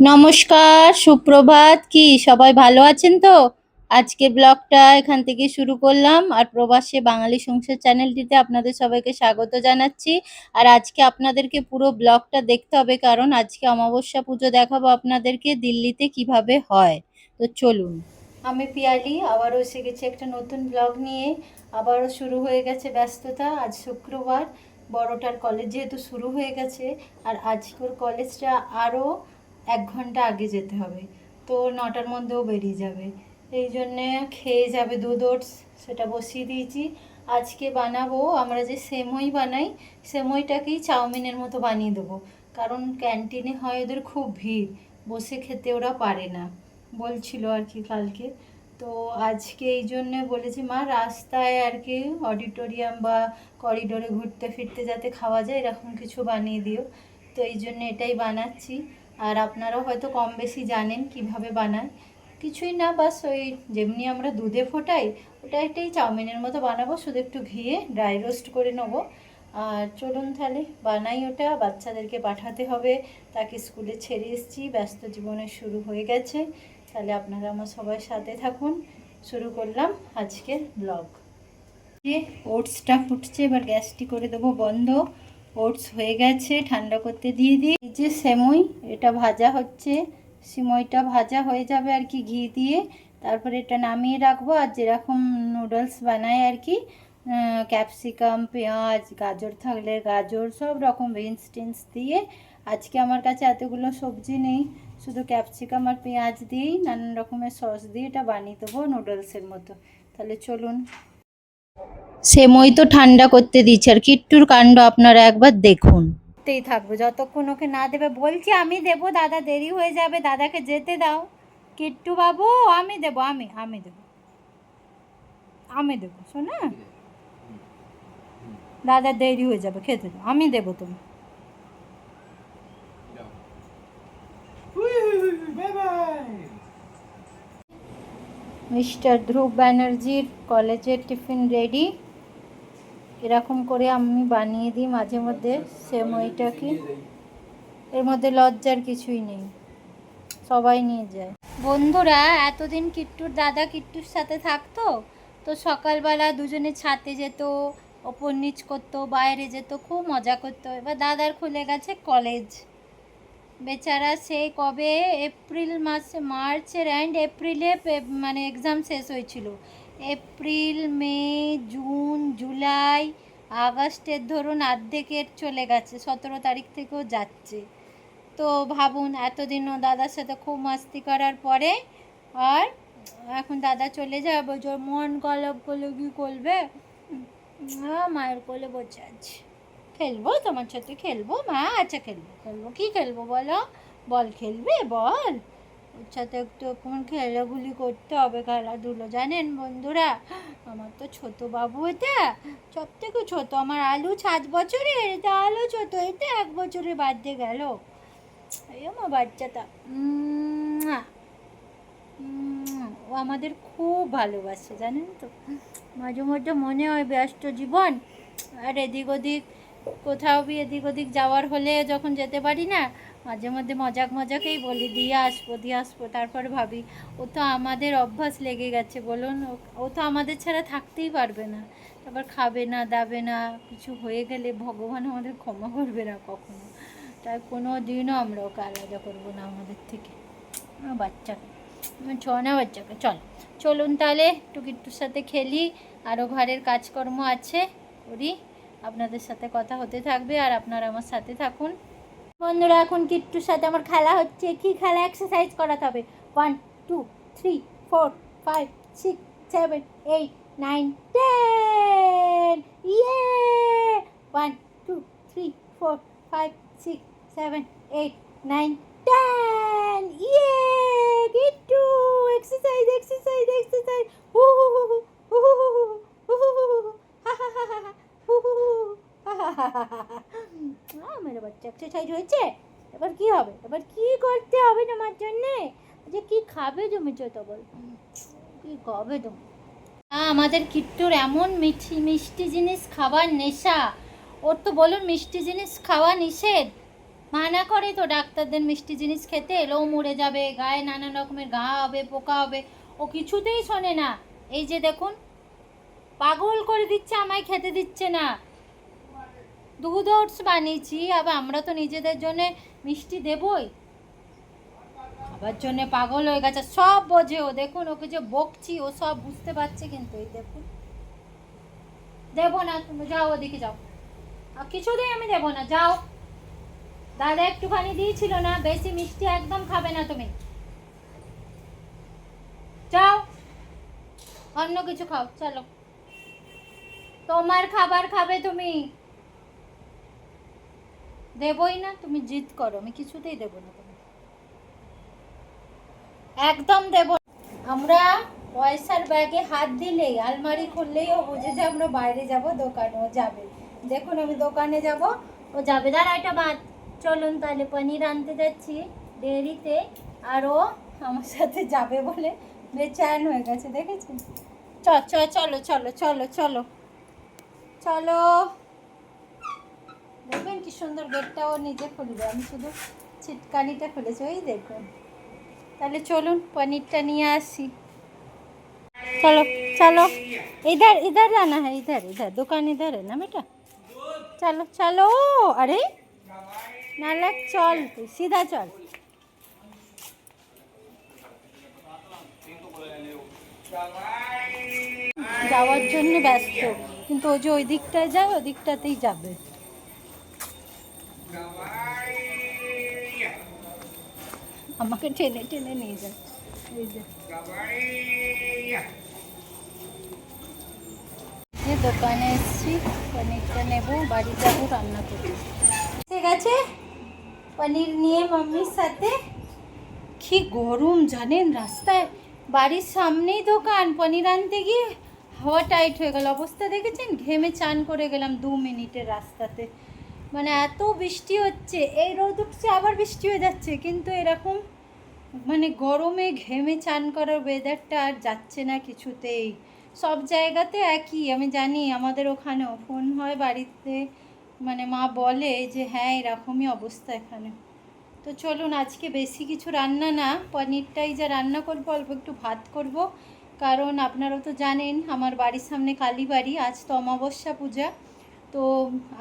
নমস্কার, সুপ্রভাত। কি, সবাই ভালো আছেন তো? আজকের ব্লগটা এখান থেকে শুরু করলাম আর প্রবাসে বাঙালি সংসার চ্যানেলটিতে আপনাদের সবাইকে স্বাগত জানাচ্ছি। আর আজকে আপনাদেরকে পুরো ব্লগটা দেখতে হবে কারণ আজকে অমাবস্যা পুজো দেখাবো আপনাদেরকে দিল্লিতে কীভাবে হয়। তো চলুন। আমি পিয়ালি, আবারও এসে গেছি একটা নতুন ব্লগ নিয়ে। আবারও শুরু হয়ে গেছে ব্যস্ততা। আজ শুক্রবার, বড়টার কলেজ যেহেতু শুরু হয়ে গেছে, আর আজকের কলেজটা আরও এক ঘণ্টা আগে যেতে হবে। তো নটার মধ্যেও বেরিয়ে যাবে। এই জন্যে খেয়ে যাবে দুধ ওটস, সেটা বসিয়ে দিয়েছি। আজকে বানাবো, আমরা যে সেমই বানাই, সেমইটাকেই চাউমিনের মতো বানিয়ে দেবো। কারণ ক্যান্টিনে হয় ওদের খুব ভিড়, বসে খেতে ওরা পারে না, বলছিল আর কি কালকে। তো আজকে এই জন্যে বলেছি, মা, রাস্তায় আর কি অডিটোরিয়াম বা করিডোরে ঘুরতে ফিরতে যাতে খাওয়া যায়, এরকম কিছু বানিয়ে দিও। তো এই জন্য এটাই বানাচ্ছি। আর আপনারাও হয়তো কম বেশি জানেন কীভাবে বানায় কিছুই না, বাস ওই যেমনি আমরা দুধে ফোটাই, ওটা একটাই চাউমিনের মতো বানাবো, শুধু একটু ঘিয়ে ড্রাই রোস্ট করে নেব। আর চলুন তাহলে, বানাই ওটা, বাচ্চাদেরকে পাঠাতে হবে। তাকে স্কুলে ছেড়ে এসেছি, ব্যস্ত জীবনে শুরু হয়ে গেছে। তাহলে আপনারা আমার সবার সাথে থাকুন। শুরু করলাম আজকের ব্লগ ওটসটা ফুটছে, এবার গ্যাসটি করে দেবো বন্ধ। ওটস হয়ে গেছে, ঠান্ডা করতে দিয়ে দিই। এই যে সেমই, এটা ভাজা হচ্ছে। সিমইটা ভাজা হয়ে যাবে আর কি ঘি দিয়ে। তারপরে এটা নামিয়ে রাখব আর যেরকম নুডলস বানায় আর কি ক্যাপসিকাম, পেঁয়াজ, গাজর থাকলে গাজর, সব রকম বিনস টিনস দিয়ে। আজকে আমার কাছে এতগুলো সবজি নেই, শুধু ক্যাপসিকাম আর পেঁয়াজ দিয়েই নানান রকমের সস দিয়ে এটা বানিয়ে দেবো নুডলসের মতো। তাহলে চলুন। সেমই তো ঠান্ডা করতে দিচ্ছে। আর কিট্টুর কাণ্ড আপনারা একবার দেখুন। তেই থাকব। যতক্ষণ ওকে না দেবে, বলছি আমি দেবো। দাদা দেরি হয়ে যাবে, দাদাকে যেতে দাও। কিট্টু বাবু আমি দেবো, আমি আমি দেবো। আমি দেবো, শোনা? দাদা দেরি হয়ে যাবে, খেতে দাও। আমি দেবো তুমি মিস্টার ধ্রুব ব্যানার্জির কলেজের টিফিন রেডি। এরকম করে আমি বানিয়ে দিই মাঝে মধ্যে সেমইটাকে এর মধ্যে লজ্জার কিছুই নেই, সবাই নিয়ে যায়। বন্ধুরা, এতদিন কিট্টুর দাদা কিট্টুর সাথে থাকতো, তো সকালবেলা দুজনে ছাতে যেত, ওপর নিচ করতো, বাইরে যেত, খুব মজা করতো। এবার দাদার খুলে গেছে কলেজ বেচারা সেই কবে? এপ্রিল মাসে, মার্চের অ্যান্ড এপ্রিলে মানে এক্সাম শেষ হয়েছিল। এপ্রিল, মে, জুন, জুলাই, আগস্টের ধরুন অর্ধেকের চলে গেছে, সতেরো তারিখ থেকেও যাচ্ছে। তো ভাবুন এতদিনও দাদার সাথে খুব মাস্তি করার পরে আর এখন দাদা চলে যাবে, যে মন গলব করলে কি করবে? মায়ের কোলে বসে আছে। খেলব তোমার সাথে? খেলব? মা আচ্ছা খেলব। খেলব। কি খেলব বলো? বল, খেলবে? বল। সাথে একটু এখন খেলাগুলি করতে হবে খেলাধুলো। জানেন বন্ধুরা, আমার তো ছোট বাবু এটা, সব থেকে ছোট। আমার আলু সাত বছরের, এটা আলু ছোট, এটা এক বছরের বার্থডে গেল। এই আমার বাচ্চাটা। ও আমাদের খুব ভালোবাসে, জানেন তো? মাঝে মধ্যে মনে হয় ব্যস্ত জীবন, আর এদিক ওদিক কোথাও বি এদিক ওদিক যাওয়ার হলে যখন যেতে পারি না, মাঝে মধ্যে মজাক মজাকেই বলি, দিয়ে আসব দিয়ে আসব। তারপর ভাবি, ও তো আমাদের অভ্যাস লেগে গেছে, বলুন, ও- তো আমাদের ছাড়া থাকতেই পারবে না। তারপর খাবে না, দাবে না, কিছু হয়ে গেলে ভগবান আমাদের ক্ষমা করবে না কখনো। তাই কোনো দিনও আমরা ওকে আলাদা করব না আমাদের থেকে। বাচ্চাকে আমার ছনা বাচ্চাকে চল। চলুন তাহলে একটু কিট্টুর সাথে খেলি আরও ঘরের কাজকর্ম আছে, করি। আপনাদের সাথে কথা হতে থাকবে আর আপনারা আমার সাথে থাকুন। বন্ধুরা, এখন কিট্টুর সাথে আমার খেলা হচ্ছে। কি খেলা? এক্সারসাইজ করাতে হবে। One two three four five six seven eight nine ten ইয়ে one two three four five six seven eight nine ten ইয়ে কিট্টু এক্সারসাইজ এক্সারসাইজ এক্সারসাইজ হু হু হু হু হু হু হু হু হু হু হু হা হা হা বাচ্চা এক্সারসাইজ হয়েছে এবার কি হবে এবার কি করতে হবে তোমার জন্যে যে কি খাবে তুমি বল কি খাবে তুমি আমাদের কিট্টুর এমন মিষ্টি মিষ্টি জিনিস খাবার নেশা ওর তো বলুন মিষ্টি জিনিস খাওয়া নিষেধ মানা করে তো ডাক্তারদের মিষ্টি জিনিস খেতে এলেও মরে যাবে গায়ে নানা রকমের ঘা হবে পোকা হবে ও কিছুতেই শোনে না এই যে দেখুন পাগল করে দিচ্ছে, আমায় খেতে দিচ্ছে না। দুধ ওটস বানিয়েছি, আবার আমরা তো নিজেদের জন্য মিষ্টি দেবই। খাবার জন্য পাগল হয়ে গেছে, সব বোঝে ও, দেখুন ওকে যে বকছি, ও সব বুঝতে পারছে কিন্তু এই দেখুন। দেবো না, তুমি যাও ওদিকে যাও। আর কিছুতেই আমি দেবো না, যাও। দাদা একটুখানি দিয়েছিল না, বেশি মিষ্টি একদম খাবে না তুমি। যাও। অন্য কিছু খাও, চলো। তোমার খাবার খাবে তুমি। দেবই না, তুমি জিদ করো, আমি কিছুতেই দেবো না তুমি একদম দেব আমরা পয়সার ব্যাগে হাত দিলেই, আলমারি খুললেই ও বুঝে যে আমরা বাইরে যাব, দোকানে, ও যাবে। দেখুন, আমি দোকানে যাব, ও যাবে। দাঁড়া, এটা বাদ। চলুন তাহলে, পনির আনতে যাচ্ছি ডেয়ারিতে আর ও আমার সাথে যাবে বলে বেচায়ন হয়ে গেছে, দেখেছেন? চ চ, চলো চলো চলো চলো। চলো দেখবেন কি সুন্দর গেটটা ও নিজে খুলবে আমি শুধু ছিটকানিটা খুলেছি ওই দেখুন তাহলে চলুন পনিরটা নিয়ে আসি चलो चलो इधर इधर जाना है इधर इधर दुकान इधर है ना बेटा चलो चलो अरे नालक चल तू सीधा चल যাওয়ার জন্য ব্যস্ত কিন্তু ও যে ওই দিকটায় যায়, ওই দিকটাতেই যাবে। আমাকে টেনে টেনে নিয়ে এই যে দোকানে এসেছি, পনিরটা নেব, বাড়ি যাব, রান্না করব। ঠিক আছে? পনির নিয়ে মাম্মির সাথে। কি গরম, জানেন, রাস্তায়, বাড়ির সামনেই দোকান, পনির আনতে গিয়ে। হাওয়া টাইট হয়ে গেল। অবস্থা দেখেছেন? ঘেমে চান করে গেলাম দু মিনিটের রাস্তাতে। মানে এত বৃষ্টি হচ্ছে, এই রোদ উঠছে, আবার বৃষ্টি হয়ে যাচ্ছে। কিন্তু এরকম মানে গরমে ঘেমে চান করার ওয়েদারটা আর যাচ্ছে না কিছুতেই। সব জায়গাতে একই, আমি জানি আমাদের ওখানেও। ফোন হয় বাড়িতে মানে মা বলে যে হ্যাঁ এরকমই অবস্থা এখানে। তো চলুন, আজকে বেশি কিছু রান্না না, পনিরটাই যা রান্না করব, অল্প একটু ভাত করব। কারণ আপনারাও তো জানেন, আমার বাড়ির সামনে কালী বাড়ি, আজ তো অমাবস্যা পূজা। তো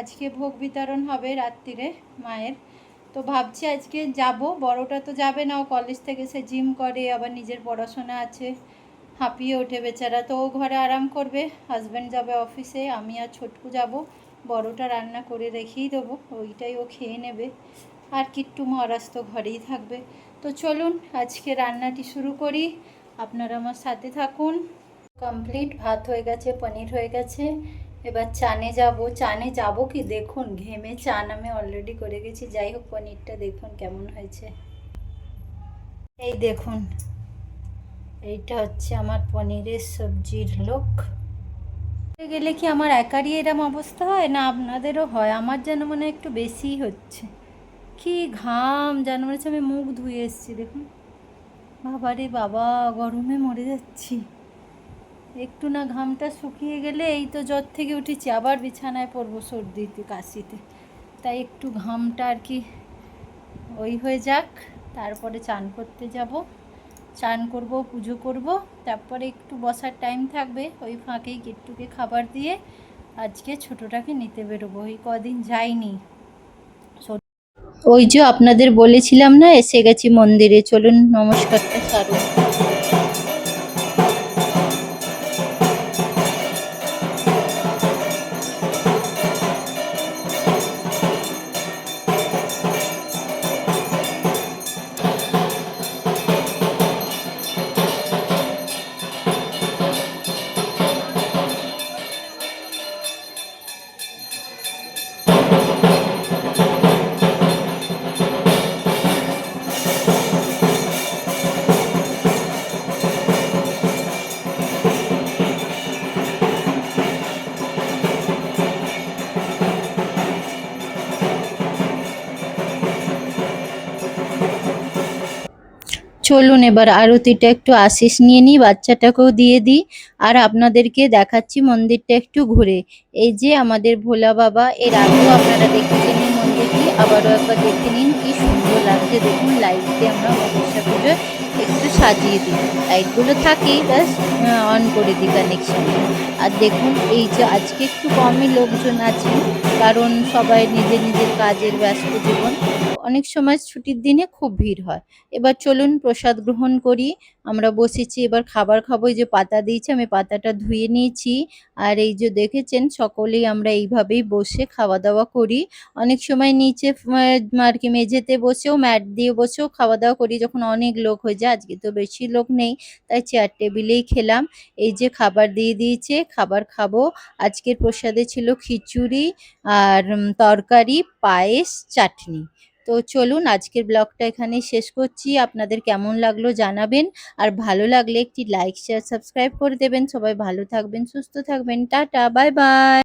আজকে ভোগ বিতরণ হবে রাত্রিরে মায়ের। তো ভাবছি আজকে যাব, বড়টা তো যাবে না, ও কলেজ থেকে সে জিম করে, আবার নিজের পড়াশোনা আছে, হাঁপিয়ে ওঠে বেচারা। তো ও ঘরে আরাম করবে হাজব্যান্ড যাবে অফিসে আমি আর ছোটকু যাব, বড়টা রান্না করে রেখেই দেবো, ওইটাই ও খেয়ে নেবে। আর কিট্টু মহারাজ তো ঘরেই থাকবে। তো চলুন, আজকে রান্নাটি শুরু করি। আপনারা আমার সাথে থাকুন। কমপ্লিট ভাত হয়ে গেছে, পনির হয়ে গেছে। এবার চানে যাব। চানে যাব কি? দেখুন, ঘেমে চান আমি অলরেডি করে গেছি। যাই হোক, পনিরটা দেখুন কেমন হয়েছে। এই দেখুন, এইটা হচ্ছে আমার পনিরের সবজির লোক। গেলে কি আমার একারই এরম অবস্থা হয়? না, আপনাদেরও হয়। আমার যেন মনে একটু বেশিই হচ্ছে। কি ঘাম, যেন মনে হচ্ছে আমি মুখ ধুয়ে এসেছি, দেখুন। বাবারে বাবা, গরমে মরে যাচ্ছি। একটু না ঘামটা শুকিয়ে গেলে এই তো জ্বর থেকে উঠেছি, আবার বিছানায় পড়ব সর্দিতে কাশিতে। তাই একটু ঘামটা আর কি ওই হয়ে যাক, তারপরে চান করতে যাব। চান করব, পুজো করব, তারপরে একটু বসার টাইম থাকবে, ওই ফাঁকেই গিট্টুকে খাবার দিয়ে আজকে ছোটোটাকে নিতে বেরোবো। ওই কদিন যাইনি। ওই যে আপনাদের বলেছিলাম না এসে গেছি মন্দিরে। চলুন নমস্কারটা সারুন চলুন এবার আরতিটা একটু আশিস নিয়ে নিই, বাচ্চাটাকেও দিয়ে দিই, আর আপনাদেরকে দেখাচ্ছি মন্দিরটা একটু ঘুরে। এই যে আমাদের ভোলা বাবা, এর আগেও আপনারা দেখেছেন মন্দিরটি, আবারও একবার দেখে নিন কি সুন্দর লাগছে। দেখুন লাইট দিয়ে আমরা মনসা পুজোয় একটু সাজিয়ে দিই। লাইটগুলো থাকেই, ব্যাস অন করে দিই কানেকশন আর দেখুন, এই যে আজকে একটু কমই লোকজন আছে কারণ সবাই নিজের নিজের কাজের ব্যস্ত জীবন। অনেক সময় ছুটির দিনে খুব ভিড় হয়। এবার চলুন প্রসাদ গ্রহণ করি। আমরা বসেছি, এবার খাবার খাব। যে পাতা দিয়েছে, আমি পাতাটা ধুয়ে নিয়েছি। আর এই যে দেখেছেন, সকলেই আমরা এইভাবেই বসে খাওয়া দাওয়া করি। অনেক সময় নিচে আর কি মেঝেতে বসেও, ম্যাট দিয়ে বসেও খাওয়া দাওয়া করি। যখন অনেক লোক হয়ে যায়, আজকে তো বেশি লোক নেই, তাই চেয়ার টেবিলেই খেলাম। এই যে খাবার দিয়ে দিয়েছে, খাবার খাব। আজকের প্রসাদে ছিল খিচুড়ি আর তরকারি, পায়েস, চাটনি। তো চলুন আজকের ব্লগটা এখানে শেষ করছি। আপনাদের কেমন লাগল জানাবেন। আর ভালো লাগলে একটি লাইক শেয়ার সাবস্ক্রাইব করে দেবেন। সবাই ভালো থাকবেন, সুস্থ থাকবেন। Tata bye bye